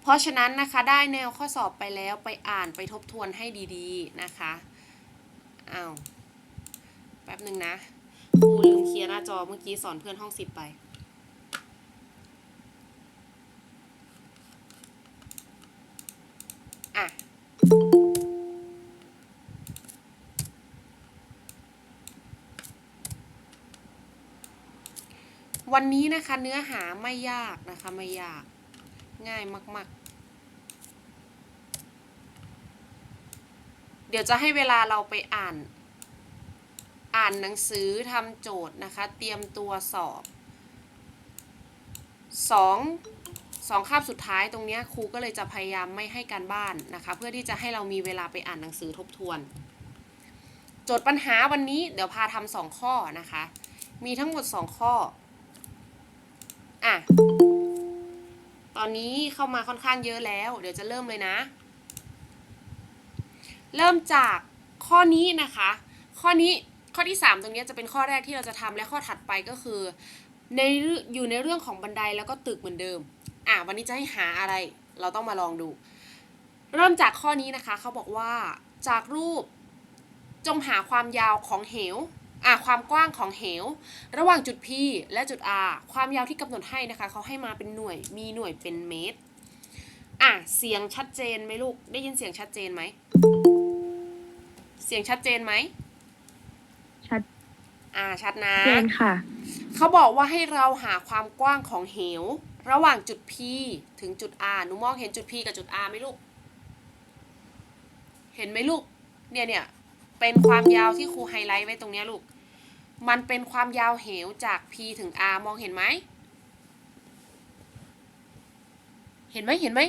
เพราะฉะนั้นนะคะได้แนวข้อสอบไปแล้วไปอ่านไปทบทวนให้ดีๆนะคะเอาแป๊บหนึ่งนะครูลืมเคลียร์หน้าจอเมื่อกี้สอนเพื่อนห้องสิบไปอะวันนี้นะคะเนื้อหาไม่ยากนะคะไม่ยาก ง่ายมาก ๆ เดี๋ยวจะให้เวลาเราไปอ่าน อ่านหนังสือทำโจทย์นะคะ เตรียมตัวสอบสองสองคาบสุดท้ายตรงนี้ครูก็เลยจะพยายามไม่ให้การบ้านนะคะ เพื่อที่จะให้เรามีเวลาไปอ่านหนังสือทบทวน โจทย์ปัญหาวันนี้เดี๋ยวพาทำสองข้อนะคะ มีทั้งหมดสองข้ออะ อนนี้เข้ามาค่อนข้างเยอะแล้ว เดี๋ยวจะเริ่มเลยนะ เริ่มจากข้อนี้นะคะ ข้อนี้ข้อที่ 3 ตรงนี้จะเป็นข้อแรกที่เราจะทำและข้อถัดไปก็คือในอยู่ในเรื่องของบันไดแล้วก็ตึกเหมือนเดิม อะวันนี้จะให้หาอะไร เราต้องมาลองดู เริ่มจากข้อนี้นะคะ เขาบอกว่าจากรูปจงหาความยาวของเหว อะความกว้างของเหว ระหว่างจุด P และจุด R ความยาวที่กำหนดให้นะคะเขาให้มาเป็นหน่วยมีหน่วยเป็นเมตรอะเสียงชัดเจนไหมลูก ได้ยินเสียงชัดเจนไหม เสียงชัดเจนไหมชัด อ่าชัดนะ เจนค่ะ เขาบอกว่าให้เราหาความกว้างของเหว ระหว่างจุด P ถึงจุด R หนูมองเห็นจุด P กับจุด R ไหมลูก เห็นไหมลูก เนี่ยเนี่ยเป็นความยาวที่ครูไฮไลท์ไว้ตรงเนี้ยลูก มันเป็นความยาวเหวจาก P ถึง R มองเห็นไหม เห็นไหมเห็นไหม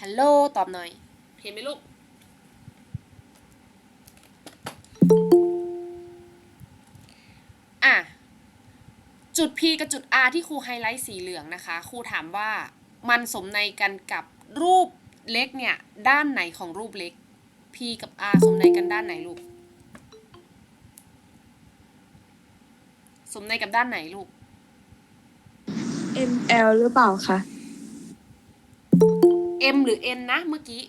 ฮัลโหลตอบหน่อย เห็นไหมลูก อะ จุด P กับจุด R ที่ครูไฮไลท์สีเหลืองนะคะ ครูถามว่ามันสมในกันกับรูปเล็กเนี่ย ด้านไหนของรูปเล็ก P กับ R สมในกันด้านไหนลูก สมในกับด้านไหนลูก M L หรือเปล่าคะ M หรือ N นะเมื่อกี้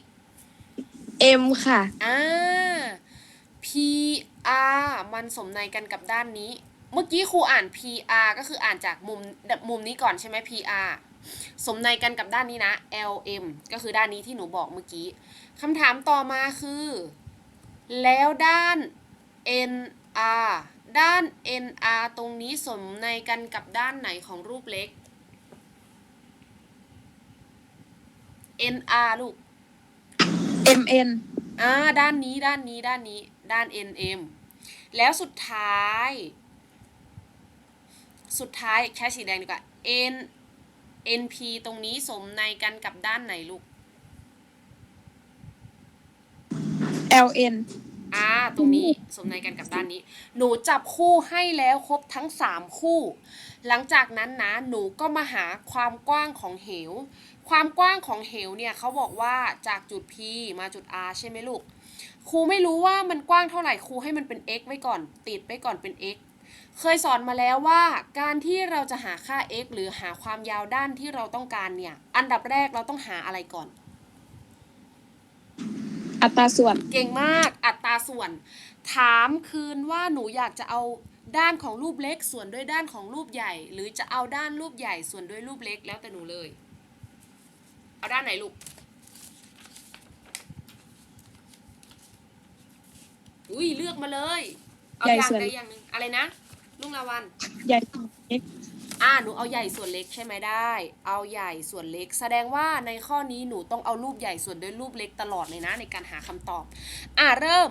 M ค่ะ อ่า PR มันสมในกันกับด้านนี้ เมื่อกี้ครูอ่าน PR ก็คืออ่านจากมุมมุมนี้ก่อนใช่ไหม PR สมในกันกับด้านนี้นะ LM ก็คือด้านนี้ที่หนูบอกเมื่อกี้คำถามต่อมาคือ แล้วด้าน NR ด้าน NR ตรงนี้สมในกันกับด้านไหนของรูปเล็ก NR ลูก M N อ่าด้านนี้ด้านนี้ด้านนี้ด้าน NM แล้วสุดท้าย สุดท้ายแค่สีแดงดีกว่า N NP ตรงนี้สมในกันกับด้านไหนลูก L N อ่าตรงนี้สมในกันกับด้านนี้ หนูจับคู่ให้แล้วครบทั้ง 3 คู่ หลังจากนั้นนะหนูก็มาหาความกว้างของเหว ความกว้างของเหวเนี่ยเขาบอกว่าจากจุด P มาจุด R ใช่ไหมลูกครูไม่รู้ว่ามันกว้างเท่าไหร่ครูให้มันเป็น x ไว้ก่อน ติดไว้ก่อนเป็น x เคยสอนมาแล้วว่าการที่เราจะหาค่า x หรือหาความยาวด้านที่เราต้องการเนี่ย อันดับแรกเราต้องหาอะไรก่อน อัตราส่วน เก่งมากอัตราส่วน ถามคืนว่าหนูอยากจะเอาด้านของรูปเล็กส่วนด้วยด้านของรูปใหญ่ หรือจะเอาด้านรูปใหญ่ส่วนด้วยรูปเล็กแล้วแต่หนูเลย เอาด้านไหนลูกอุ้ยเลือกมาเลย เอาอย่างใดอย่างหนึ่งอะไรนะลุงลาวัน ใหญ่กว่า X อ่าหนูเอาใหญ่ส่วนเล็กใช่ไหมได้ เอาใหญ่ส่วนเล็ก แสดงว่าในข้อนี้หนูต้องเอารูปใหญ่ส่วนด้วยรูปเล็กตลอดเลยนะในการหาคำตอบ อ่าเริ่ม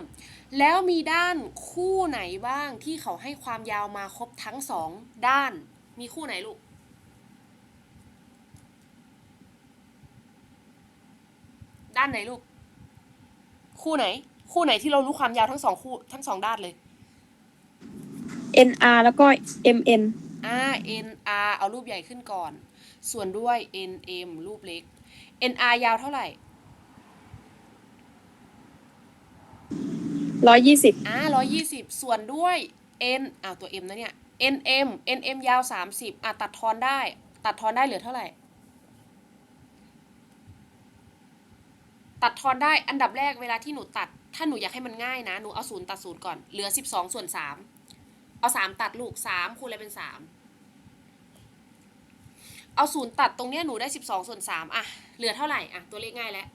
แล้วมีด้านคู่ไหนบ้างที่เขาให้ความยาวมาครบทั้งสองด้าน มีคู่ไหนลูกด้านไหนลูก คู่ไหน คู่ไหนที่เรารู้ความยาวทั้งสองคู่ทั้งสองด้านเลย N R แล้วก็ MN R N R เอารูปใหญ่ขึ้นก่อน ส่วนด้วย N M รูปเล็ก N R ยาวเท่าไหร่ร้อยยี่สิบอ่าร้อยยี่สิบส่วนด้วย N อ้าตัว M นะเนี่ย N M N M ยาวสามสิบอะตัดทอนได้ ตัดทอนได้เหลือเท่าไหร่ ตัดทอนได้อันดับแรกเวลาที่หนูตัด ถ้าหนูอยากให้มันง่ายนะ หนูเอาศูนย์ตัดศูนย์ก่อน เหลือสิบสองส่วนสาม เอาสามตัดลูกสามคูณอะไรเป็นสามเอาศูนย์ตัดตรงเนี้ยหนูได้สิบสองส่วนสามอะเหลือเท่าไหร่อะตัวเลขง่ายแล้ว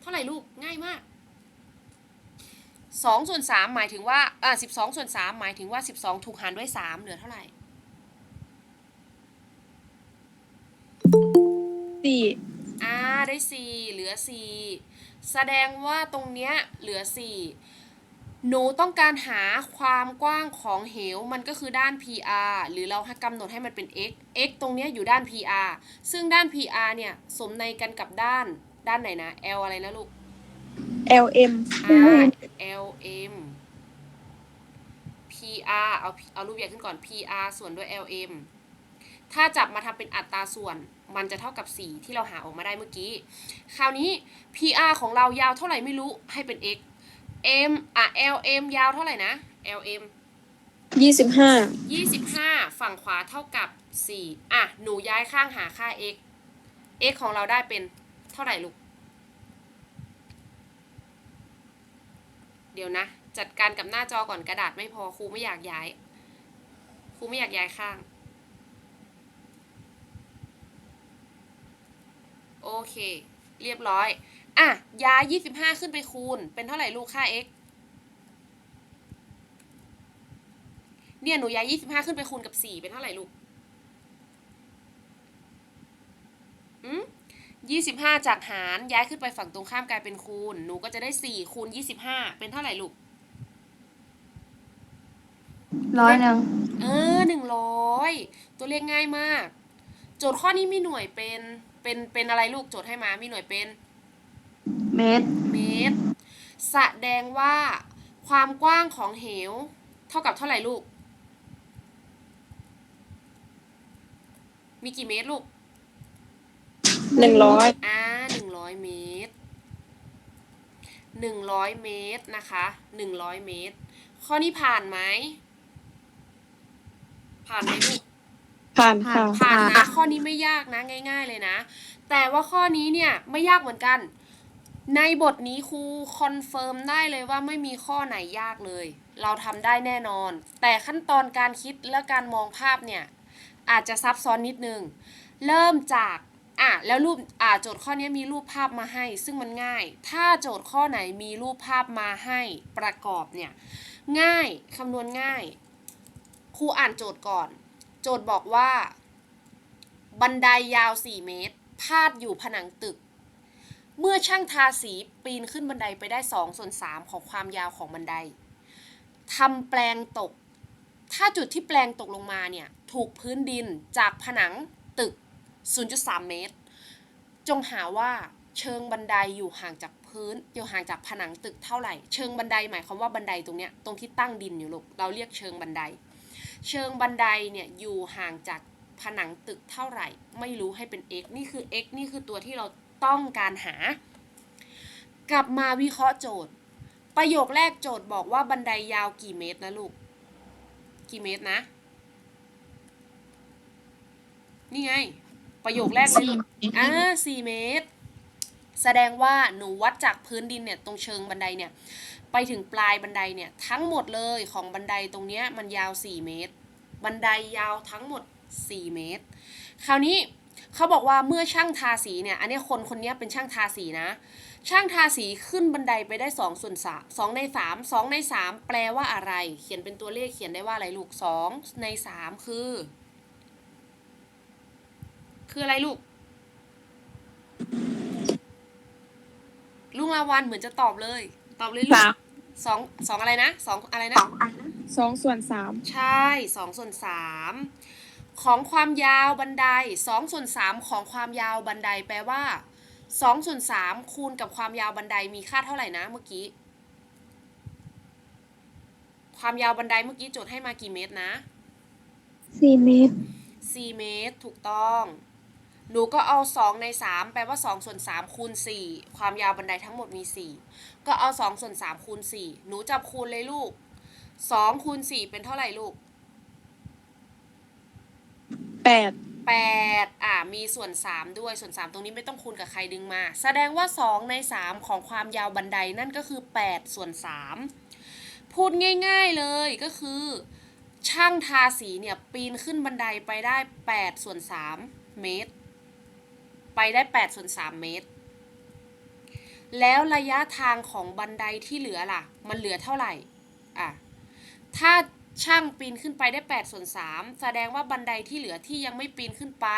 เท่าไหร่ลูกง่ายมากสองส่วนสามหมายถึงว่าอ่าสิบสองส่วนสามหมายถึงว่าสิบสองถูกหารด้วยสามเหลือเท่าไหร่สี่อ่าได้สี่เหลือสี่แสดงว่าตรงเนี้ยเหลือสี่ หนูต้องการหาความกว้างของเหว มันก็คือด้าน PR หรือเราให้กำหนดให้มันเป็น x x ตรงเนี้ยอยู่ด้าน PR ซึ่งด้าน PR เนี่ยสมในกันกับด้านด้านไหนนะ L อะไรนะลูกเอลเอ็มอ่า L M PR เอาเอารูปใหญ่ขึ้นก่อน PR ส่วนด้วย L M ถ้าจับมาทำเป็นอัตราส่วน มันจะเท่ากับ 4 ที่เราหาออกมาได้เมื่อกี้ คราวนี้ PR ของเรายาวเท่าไหร่ไม่รู้ให้เป็น x M อะ L M ยาวเท่าไหร่นะ L M ยี่สิบห้า25ฝั่งขวาเท่ากับ4อะ หนูย้ายข้างหาค่า x x ของเราได้เป็นเท่าไหร่ลูก เดี๋ยวนะ จัดการกับหน้าจอก่อนกระดาษไม่พอครูไม่อยากย้าย ครูไม่อยากย้ายข้าง โอเค เรียบร้อย อะย้าย25ขึ้นไปคูณ เป็นเท่าไหร่ลูกค่า x เนี่ยหนูย้าย25ขึ้นไปคูณกับ4เป็นเท่าไหร่ลูกอืม25จากหารย้ายขึ้นไปฝั่งตรงข้ามกลายเป็นคูณ หนูก็จะได้4คูณ25เป็นเท่าไหร่ลูกร้อยหนึ่งเออหนึ่งร้อยตัวเลขง่ายมาก โจทย์ข้อนี้มีหน่วยเป็นเป็นเป็นอะไรลูกโจทย์ให้มามีหน่วยเป็น เมตร เมตร แสดงว่าความกว้างของเหว เท่ากับเท่าไหร่ลูก มีกี่เมตรลูกหนึ่งร้อยอ่าหนึ่งร้อยเมตรหนึ่งร้อยเมตรนะคะหนึ่งร้อยเมตร ข้อนี้ผ่านไหม ผ่านไหมลูก ผ่านค่ะผ่านนะ ข้อนี้ไม่ยากนะง่าย ๆเลยนะ แต่ว่าข้อนี้เนี่ยไม่ยากเหมือนกัน ในบทนี้ครูคอนเฟิร์มได้เลยว่าไม่มีข้อไหนยากเลย เราทำได้แน่นอน แต่ขั้นตอนการคิดและการมองภาพเนี่ย อาจจะซับซ้อนนิดนึง เริ่มจากอะแล้วรูปอ่าโจทย์ข้อนี้มีรูปภาพมาให้ ซึ่งมันง่าย ถ้าโจทย์ข้อไหนมีรูปภาพมาให้ประกอบเนี่ย ง่ายคำนวณง่ายครูอ่านโจทย์ก่อน โจทย์บอกว่า บันไดยาว 4 เมตร พาดอยู่ผนังตึก เมื่อช่างทาสีปีนขึ้นบันไดไปได้2ส่วน3ของความยาวของบันไดทำแปลงตก ถ้าจุดที่แปลงตกลงมาเนี่ย ถูกพื้นดินจากผนังตึก 0.3 เมตร จงหาว่าเชิงบันไดอยู่ห่างจากพื้นอยู่ห่างจากผนังตึกเท่าไหร่ เชิงบันไดหมายความว่าบันไดตรงเนี้ยตรงที่ตั้งดินอยู่ลูกเราเรียกเชิงบันได เชิงบันไดเนี่ยอยู่ห่างจากผนังตึกเท่าไหร่ ไม่รู้ให้เป็น x นี่คือ x นี่คือตัวที่เรา ต้องการหา กลับมาวิเคราะห์โจทย์ ประโยคแรกโจทย์บอกว่าบันไดยาวกี่เมตรนะลูก กี่เมตรนะ นี่ไง ประโยคแรกเลยลูกอ่าสี่เมตร แสดงว่าหนูวัดจากพื้นดินเนี่ยตรงเชิงบันไดเนี่ยไปถึงปลายบันไดเนี่ยทั้งหมดเลยของบันไดตรงเนี้ยมันยาว 4 เมตร บันไดยาวทั้งหมด 4 เมตร คราวนี้ เขาบอกว่าเมื่อช่างทาสีเนี่ย อันนี้คนคนนี้เป็นช่างทาสีนะ ช่างทาสีขึ้นบันไดไปได้2ส่วน3 2ใน3 2ใน 3 แปลว่าอะไร เขียนเป็นตัวเลขเขียนได้ว่าอะไรลูก2ใน 3 คือ คืออะไรลูก ลุงลาวันเหมือนจะตอบเลย ตอบเลยลูกสามสองสองอะไรนะสองอะไรนะสองส่วนสามใช่สองส่วนสาม ของความยาวบันไดสองส่วนสามของความยาวบันไดแปลว่าสองส่วนสามคูณกับความยาวบันไดมีค่าเท่าไหร่นะเมื่อกี้ ความยาวบันไดเมื่อกี้โจทย์ให้มากี่เมตรนะสี่เมตรสี่เมตร ถูกต้อง หนูก็เอาสองในสามแปลว่าสองส่วนสามคูณสี่ความยาวบันไดทั้งหมดมีสี่ก็เอาสองส่วนสามคูณสี่หนูจับคูณเลยลูกสองคูณสี่เป็นเท่าไหร่ลูก แปด8อ่ามีส่วน 3 ด้วยส่วน 3 ตรงนี้ไม่ต้องคูณกับใครดึงมา แสดงว่า 2 ใน 3 ของความยาวบันไดนั่นก็คือ 8 ส่วน 3 พูดง่ายๆเลยก็คือ ช่างทาสีเนี่ย ปีนขึ้นบันไดไปได้ 8 ส่วน 3 เมตร ไปได้ 8 ส่วน 3 เมตร แล้วระยะทางของบันไดที่เหลือล่ะ มันเหลือเท่าไหร่อะถ้า ช่างปีนขึ้นไปได้8ส่วน3แสดงว่าบันไดที่เหลือที่ยังไม่ปีนขึ้นไป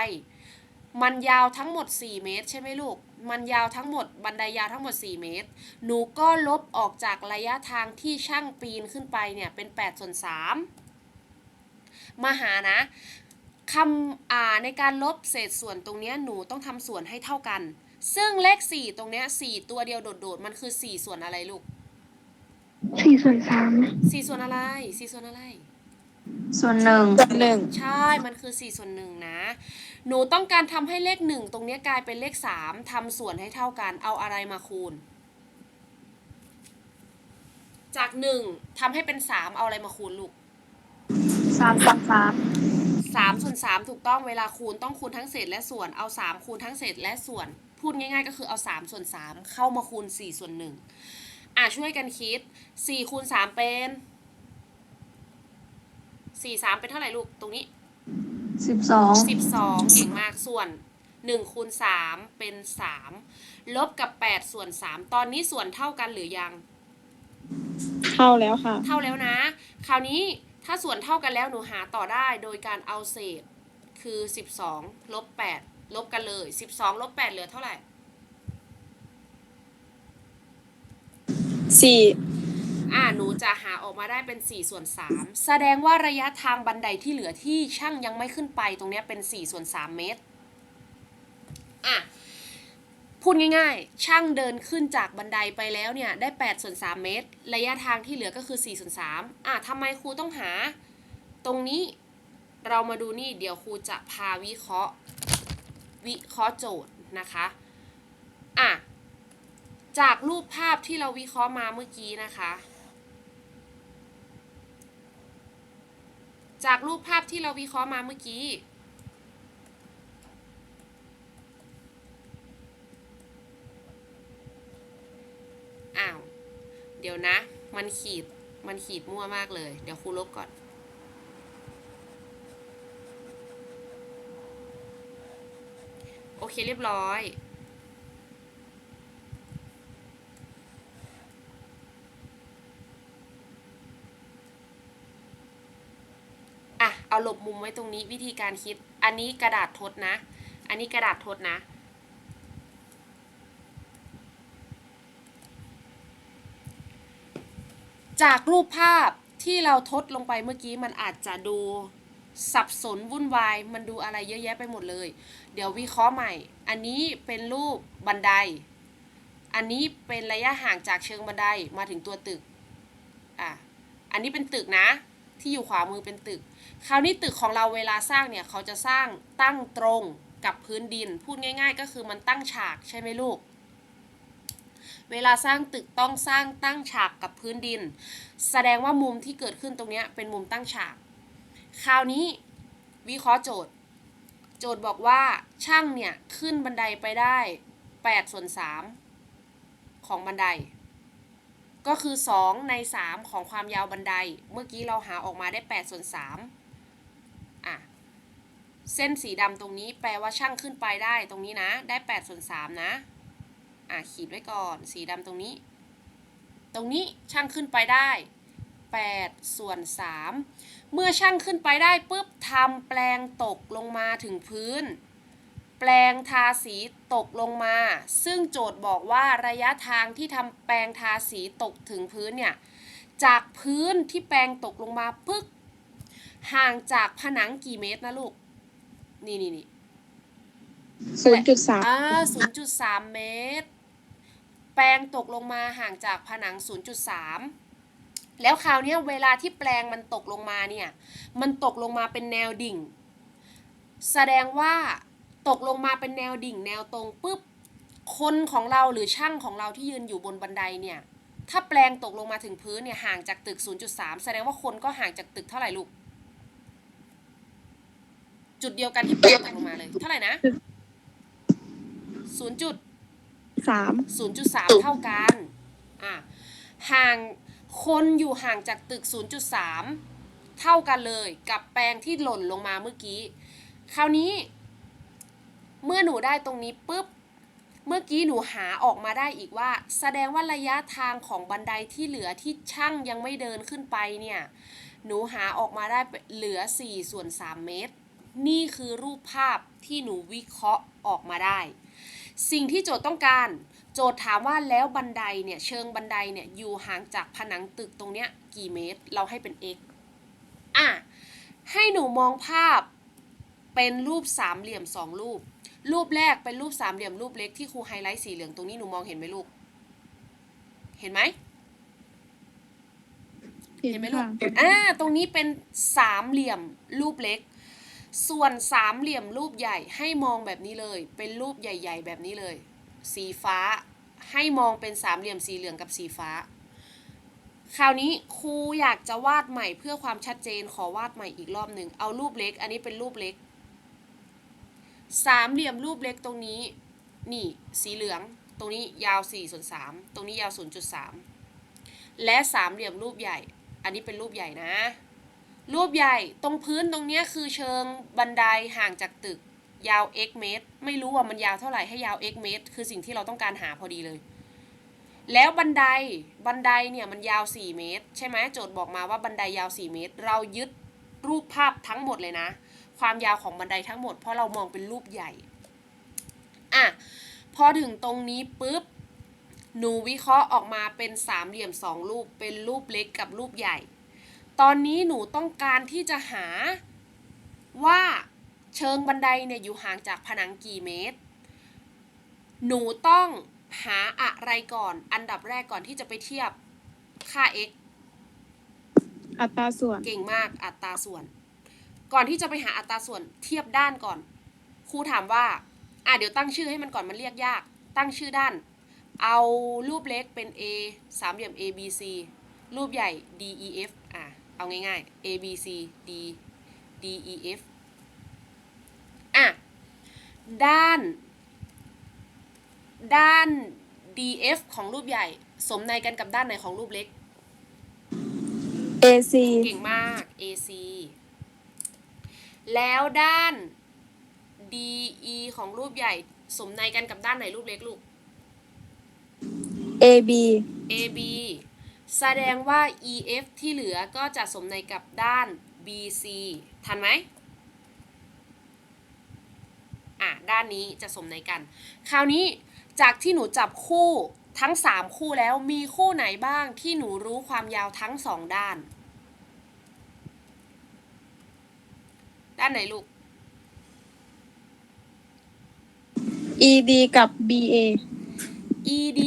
มันยาวทั้งหมด 4 เมตร ใช่ไหมลูก มันยาวทั้งหมด บันไดยาวทั้งหมด 4 เมตร หนูก็ลบออกจากระยะทางที่ช่างปีนขึ้นไปเนี่ยเป็น8ส่วน3มาหานะคำอ่าในการลบเศษส่วนตรงเนี้ยหนูต้องทำส่วนให้เท่ากัน ซึ่งเลข 4 ตรงเนี้ย4ตัวเดียวโดดๆ มันคือ 4 ส่วนอะไรลูก สี่ส่วนสาม4ส่วนอะไร4ส่วนอะไร ส่วนหนึ่งส่วนหนึ่งใช่มันคือ4ส่วนหนึ่งนะ หนูต้องการทำให้เลข1ตรงเนี้ยกลายเป็นเลข3ทำส่วนให้เท่ากันเอาอะไรมาคูณ จาก1ทำให้เป็น3เอาอะไรมาคูณลูกสามส่วนสาม3ส่วน3ถูกต้องเวลาคูณต้องคูณทั้งเศษและส่วนเอา3คูณทั้งเศษและส่วน พูดง่าย ๆ ก็คือเอา3ส่วน3เข้ามาคูณ4ส่วน1 อะช่วยกันคิด4คูณ3เป็น4 3เป็นเท่าไหร่ลูกตรงนี้สิบสอง12เก่งมากส่วน1คูณ3เป็น3ลบกับ8ส่วน3ตอนนี้ส่วนเท่ากันหรือยัง เท่าแล้วค่ะ เท่าแล้วนะ คราวนี้ถ้าส่วนเท่ากันแล้วหนูหาต่อได้โดยการเอาเศษคือ12ลบ8ลบกันเลย12ลบ8เหลือเท่าไหร่ สี่อ่าหนูจะหาออกมาได้เป็น 4 ส่วน 3 แสดงว่าระยะทางบันไดที่เหลือที่ช่างยังไม่ขึ้นไปตรงเนี้ยเป็น 4 ส่วน 3 เมตรอะพูดง่ายๆ ช่างเดินขึ้นจากบันไดไปแล้วเนี่ยได้8ส่วน3เมตร ระยะทางที่เหลือก็คือ4ส่วน3อะทำไมครูต้องหา ตรงนี้เรามาดูนี่เดี๋ยวครูจะพาวิเคราะห์ วิเคราะห์โจทย์นะคะอะ จากรูปภาพที่เราวิเคราะห์มาเมื่อกี้นะคะ จากรูปภาพที่เราวิเคราะห์มาเมื่อกี้ อ้าว เดี๋ยวนะ มันขีด มันขีดมั่วมากเลย เดี๋ยวครูลบก่อนโอเคเรียบร้อย เอาหลบมุมไว้ตรงนี้วิธีการคิด อันนี้กระดาษทดนะ อันนี้กระดาษทดนะจากรูปภาพที่เราทดลงไปเมื่อกี้มันอาจจะดูสับสนวุ่นวาย มันดูอะไรเยอะแยะไปหมดเลย เดี๋ยววิเคราะห์ใหม่ อันนี้เป็นรูปบันได อันนี้เป็นระยะห่างจากเชิงบันไดมาถึงตัวตึก อะ อันนี้เป็นตึกนะ ที่อยู่ขวามือเป็นตึก คราวนี้ตึกของเราเวลาสร้างเนี่ยเขาจะสร้างตั้งตรงกับพื้นดิน พูดง่าย ๆ ก็คือมันตั้งฉากใช่ไหมลูก เวลาสร้างตึกต้องสร้างตั้งฉากกับพื้นดิน แสดงว่ามุมที่เกิดขึ้นตรงเนี้ยเป็นมุมตั้งฉาก คราวนี้วิเคราะห์โจทย์ โจทย์บอกว่าช่างเนี่ยขึ้นบันไดไปได้8ส่วน3ของบันได ก็คือ 2 ใน 3 ของความยาวบันได เมื่อกี้เราหาออกมาได้8ส่วน3 เส้นสีดำตรงนี้แปลว่าช่างขึ้นไปได้ตรงนี้นะ ได้8ส่วน3นะ อะขีดไว้ก่อน สีดำตรงนี้ ตรงนี้ช่างขึ้นไปได้8ส่วน3เมื่อช่างขึ้นไปได้ปุ๊บทำแปลงตกลงมาถึงพื้น แปลงทาสีตกลงมา ซึ่งโจทย์บอกว่าระยะทางที่ทำแปลงทาสีตกถึงพื้นเนี่ยจากพื้นที่แปลงตกลงมาปึ๊กห่างจากผนังกี่เมตรนะลูก นี่นี่นี่ศูนย์จุดสามอ่า0.3เมตร แปลงตกลงมาห่างจากผนัง0.3แล้วคราวเนี้ยเวลาที่แปลงมันตกลงมาเนี่ย มันตกลงมาเป็นแนวดิ่ง แสดงว่าตกลงมาเป็นแนวดิ่ง แนวตรงปุ๊บ คนของเราหรือช่างของเราที่ยืนอยู่บนบันไดเนี่ย ถ้าแปลงตกลงมาถึงพื้นเนี่ยห่างจากตึก 0.3 แสดงว่าคนก็ห่างจากตึกเท่าไหร่ลูก จจุดเดียวกันที่ปรับตกลงมาเลย เท่าไหร่นะศูนย์จุดสาม0.3เท่ากัน อะ ห่างคนอยู่ห่างจากตึก0.3เท่ากันเลยกับแปลงที่หล่นลงมาเมื่อกี้ คราวนี้ เมื่อหนูได้ตรงนี้ปุ๊บ เมื่อกี้หนูหาออกมาได้อีกว่า แสดงว่าระยะทางของบันไดที่เหลือที่ช่างยังไม่เดินขึ้นไปเนี่ย หนูหาออกมาได้เหลือ4ส่วน3เมตร นี่คือรูปภาพที่หนูวิเคราะห์ออกมาได้ สิ่งที่โจทย์ต้องการ โจทย์ถามว่าแล้วบันไดเนี่ยเชิงบันไดเนี่ยอยู่ห่างจากผนังตึกตรงเนี้ยกี่เมตร เราให้เป็น x อะให้หนูมองภาพเป็นรูปสามเหลี่ยมสองรูป รูปแรกเป็นรูปสามเหลี่ยมรูปเล็กที่ครูไฮไลท์สีเหลืองตรงนี้หนูมองเห็นไหมลูก เห็นไหมเห็นไหมลูก อ่า ตรงนี้เป็นสามเหลี่ยมรูปเล็ก ส่วนสามเหลี่ยมรูปใหญ่ให้มองแบบนี้เลย เป็นรูปใหญ่ ๆ แบบนี้เลย สีฟ้าให้มองเป็นสามเหลี่ยมสีเหลืองกับสีฟ้า คราวนี้ครูอยากจะวาดใหม่เพื่อความชัดเจนขอวาดใหม่อีกรอบหนึ่งเอารูปเล็ก อันนี้เป็นรูปเล็ก สามเหลี่ยมรูปเล็กตรงนี้ นี่สีเหลือง ตรงนี้ยาว4ส่วน3ตรงนี้ยาว 0.3 และสามเหลี่ยมรูปใหญ่ อันนี้เป็นรูปใหญ่นะ รูปใหญ่ตรงพื้นตรงเนี้ยคือเชิงบันไดห่างจากตึกยาว x เมตร ไม่รู้ว่ามันยาวเท่าไหร่ให้ยาว x เมตร คือสิ่งที่เราต้องการหาพอดีเลย แล้วบันไดบันไดเนี่ยมันยาว 4 เมตร ใช่ไหมโจทย์บอกมาว่าบันไดยาว 4 เมตร เรายึดรูปภาพทั้งหมดเลยนะ ความยาวของบันไดทั้งหมด เพราะเรามองเป็นรูปใหญ่อะพอถึงตรงนี้ปุ๊บหนูวิเคราะห์ออกมาเป็นสามเหลี่ยมสองรูปเป็นรูปเล็กกับรูปใหญ่ ตอนนี้หนูต้องการที่จะหาว่าเชิงบันไดเนี่ยอยู่ห่างจากผนังกี่เมตร หนูต้องหาอะไรก่อน อันดับแรกก่อนที่จะไปเทียบค่า x อัตราส่วน เก่งมากอัตราส่วน ก่อนที่จะไปหาอัตราส่วนเทียบด้านก่อน ครูถามว่า อะเดี๋ยวตั้งชื่อให้มันก่อนมันเรียกยาก ตั้งชื่อด้าน เอารูปเล็กเป็น A สามเหลี่ยม A B C รูปใหญ่ D E F อะ เอาง่ายๆ A B C D D E F อะ ด้าน ด้าน D F ของรูปใหญ่ สมในกันกับด้านไหนของรูปเล็ก AC เก่งมาก AC แล้วด้าน DE ของรูปใหญ่ สมในกันกับด้านไหนรูปเล็กลูก AB AB แสดงว่า EF ที่เหลือก็จะสมในกับด้าน BC ทันไหมอะด้านนี้จะสมในกัน คราวนี้จากที่หนูจับคู่ทั้ง 3 คู่แล้วมีคู่ไหนบ้างที่หนูรู้ความยาวทั้งสองด้าน ด้านไหนลูก ED กับ BA ED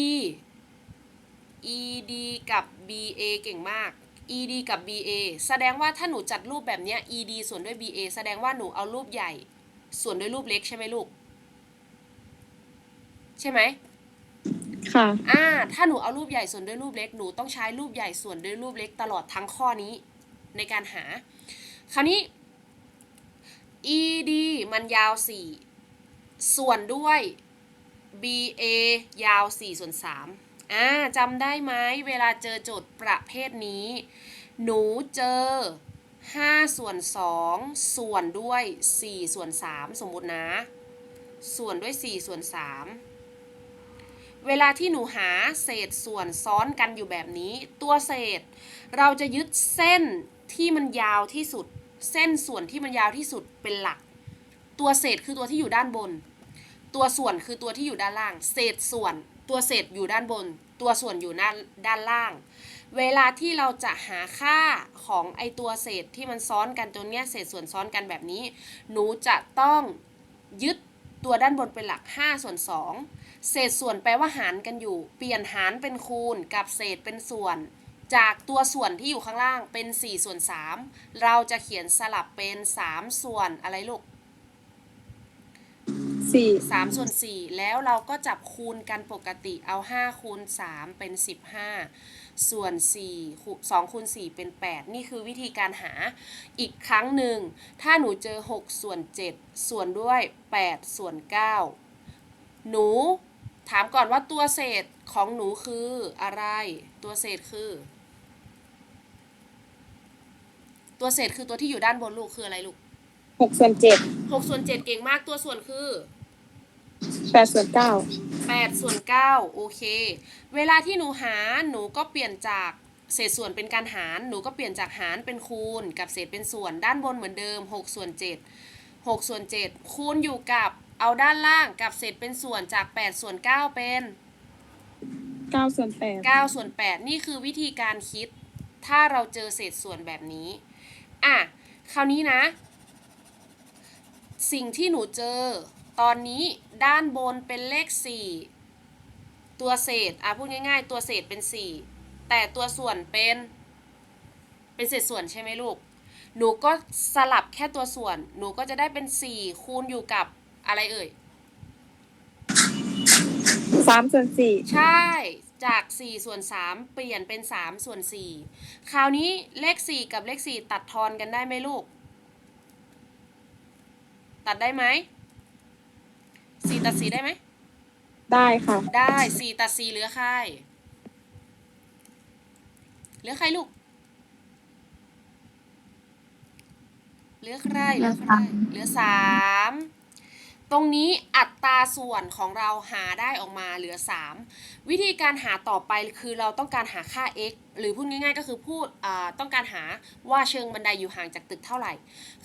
ED กับ BA เก่งมาก ED กับ BA แสดงว่าถ้าหนูจัดรูปแบบเนี้ย ED ส่วนด้วย BA แสดงว่าหนูเอารูปใหญ่ ส่วนด้วยรูปเล็กใช่ไหมลูก ใช่ไหมค่ะ อ่า ถ้าหนูเอารูปใหญ่ส่วนด้วยรูปเล็ก หนูต้องใช้รูปใหญ่ส่วนด้วยรูปเล็กตลอดทั้งข้อนี้ ในการหา คราวนี้ ED มันยาว 4 ส่วนด้วย BA ยาว 4 ส่วน 3 อ่าจำได้ไหมเวลาเจอโจทย์ประเภทนี้ หนูเจอ 5 ส่วน 2 ส่วนด้วย 4 ส่วน 3 สมมตินะ ส่วนด้วย 4 ส่วน 3 เวลาที่หนูหาเศษส่วนซ้อนกันอยู่แบบนี้ ตัวเศษ เราจะยึดเส้นที่มันยาวที่สุด เส้นส่วนที่มันยาวที่สุดเป็นหลัก ตัวเศษคือตัวที่อยู่ด้านบน ตัวส่วนคือตัวที่อยู่ด้านล่าง เศษส่วน ตัวเศษอยู่ด้านบน ตัวส่วนอยู่ด้านด้านล่าง เวลาที่เราจะหาค่าของไอตัวเศษที่มันซ้อนกันตัวเนี้ยเศษส่วนซ้อนกันแบบนี้ หนูจะต้องยึดตัวด้านบนเป็นหลัก 5 ส่วน 2 เศษส่วนแปลว่าหารกันอยู่ เปลี่ยนหารเป็นคูณกับเศษเป็นส่วน จากตัวส่วนที่อยู่ข้างล่างเป็น 4 ส่วน 3 เราจะเขียนสลับเป็น 3 ส่วนอะไรลูก 4 3ส่วน4แล้วเราก็จับคูณกันปกติเอา5คูณ3เป็น15ส่วน4คู2คูณ4เป็น 8 นี่คือวิธีการหาอีกครั้งหนึ่ง ถ้าหนูเจอ 6 ส่วน 7 ส่วนด้วย 8 ส่วน 9 หนูถามก่อนว่าตัวเศษของหนูคืออะไร ตัวเศษคือ ตัวเศษคือตัวที่อยู่ด้านบนลูกคืออะไรลูกหกส่วนเจ็ด6ส่วน7เก่งมากตัวส่วนคือ แปดส่วนเก้า8ส่วน9โอเค เวลาที่หนูหารหนูก็เปลี่ยนจากเศษส่วนเป็นการหาร หนูก็เปลี่ยนจากหารเป็นคูณ กับเศษเป็นส่วนด้านบนเหมือนเดิม6ส่วน7 6ส่วน7คูณอยู่กับเอาด้านล่างกับเศษเป็นส่วนจาก8ส่วน9เป็นเก้าส่วนแปด9ส่วน8นี่คือวิธีการคิด ถ้าเราเจอเศษส่วนแบบนี้อะคราวนี้นะ สิ่งที่หนูเจอ ตอนนี้ด้านบนเป็นเลข 4 ตัวเศษอะพูดง่ายๆ ตัวเศษเป็น 4 แต่ตัวส่วนเป็น เป็นเศษส่วนใช่ไหมลูก หนูก็สลับแค่ตัวส่วน หนูก็จะได้เป็น 4 คูณอยู่กับอะไรเอ่ยสามส่วนสี่ใช่ จาก4ส่วน3เปลี่ยนเป็น3ส่วน4คราวนี้เลข4กับเลข4ตัดทอนกันได้ไหมลูก ตัดได้ไหม 4ตัด4ได้ไหม ได้ค่ะ ได้4ตัด4เหลือใคร เหลือใครลูก เหลือใคร เหลือใคร เหลือ3ตรงนี้อัตราส่วนของเราหาได้ออกมาเหลือ 3 วิธีการหาต่อไปคือเราต้องการหาค่า x หรือพูดง่ายๆ ก็คือพูดอ่าต้องการหาว่าเชิงบันไดอยู่ห่างจากตึกเท่าไหร่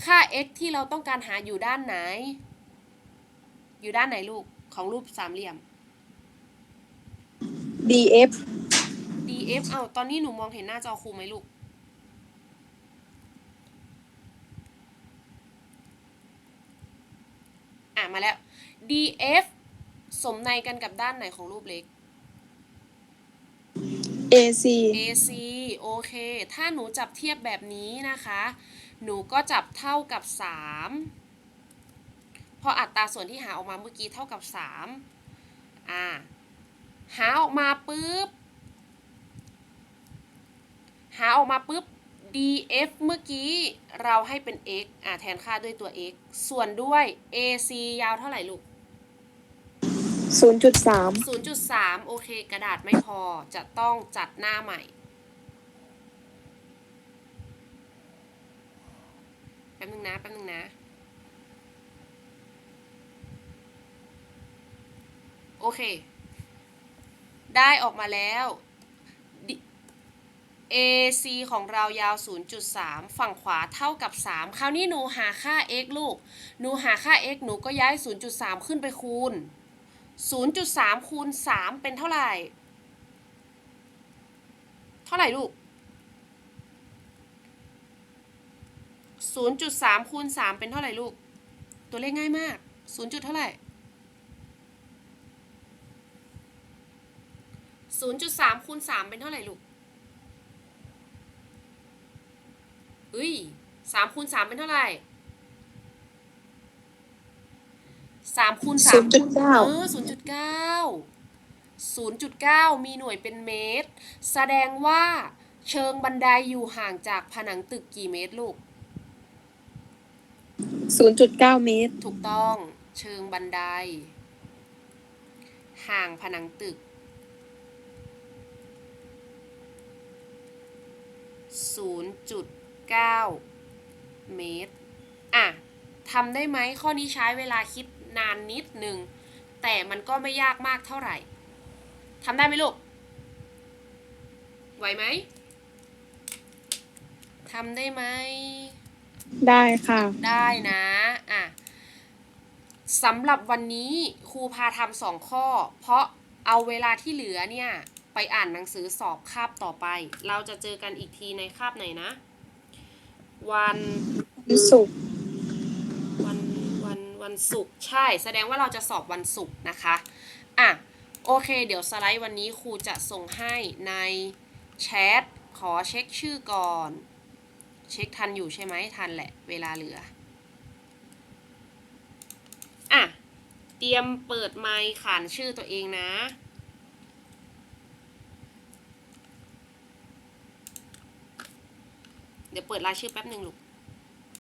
ค่า x ที่เราต้องการหาอยู่ด้านไหน อยู่ด้านไหนลูกของรูปสามเหลี่ยม df df เอาตอนนี้หนูมองเห็นหน้าจอครูไหมลูก อะมาแล้ว df สมในกันกับด้านไหนของรูปเล็ก ac AC โอเค ถ้าหนูจับเทียบแบบนี้นะคะ หนูก็จับเท่ากับ 3 เพราะอัตราส่วนที่หาออกมาเมื่อกี้เท่ากับ3อ่าหาออกมาปุ๊บ หาออกมาปุ๊บ df เมื่อกี้เราให้เป็น x อ่าแทนค่าด้วยตัว x ส่วนด้วย ac ยาวเท่าไหร่ลูกศูนย์จุดสาม0.3 โอเค กระดาษไม่พอจะต้องจัดหน้าใหม่ แป๊บนึงนะ แป๊บนึงนะ โอเค ได้ออกมาแล้ว AC ของเรายาว 0.3 ฝั่งขวาเท่ากับ 3 คราวนี้หนูหาค่า x ลูก หนูหาค่า x หนูก็ย้าย 0.3 ขึ้นไปคูณ 0.3 คูณ 3 เป็นเท่าไหร่ เท่าไหร่ลูก 0.3 คูณ 3 เป็นเท่าไหร่ลูก ตัวเลขง่ายมาก 0. จุดเท่าไหร่ 0.3คูณ3เป็นเท่าไหร่ลูกเฮ้ย3คูณ3เป็นเท่าไหร่3คูณ3ศูนย์จุดเก้าเออศูนย์จุดเก้าศูนย์จุดเก้ามีหน่วยเป็นเมตร แสดงว่าเชิงบันไดอยู่ห่างจากผนังตึกกี่เมตรลูกศูนย์จุดเก้าเมตร ถูกต้อง เชิงบันได ห่างผนังตึก 0.9 เมตร อะทำได้ไหมข้อนี้ใช้เวลาคิดนานนิดหนึ่ง แต่มันก็ไม่ยากมากเท่าไหร่ทำได้ไหมลูก ไหวไหมทำได้ไหม ได้ค่ะ ได้นะ อะสำหรับวันนี้ครูพาทำสองข้อ เพราะเอาเวลาที่เหลือเนี่ย ไปอ่านหนังสือสอบคาบต่อไป เราจะเจอกันอีกทีในคาบไหนนะ วันสุกร์วันวันวันศุกร์ใช่ แสดงว่าเราจะสอบวันศุกร์นะคะอะโอเค เดี๋ยวสไลด์วันนี้ครูจะส่งให้ในแชทขอเช็คชื่อก่อน เช็คทันอยู่ใช่ไหมทันแหละ เวลาเหลืออะเตรียมเปิดไมค์ขานชื่อตัวเองนะ เดี๋ยวเปิดรายชื่อแป๊บหนึ่งลูก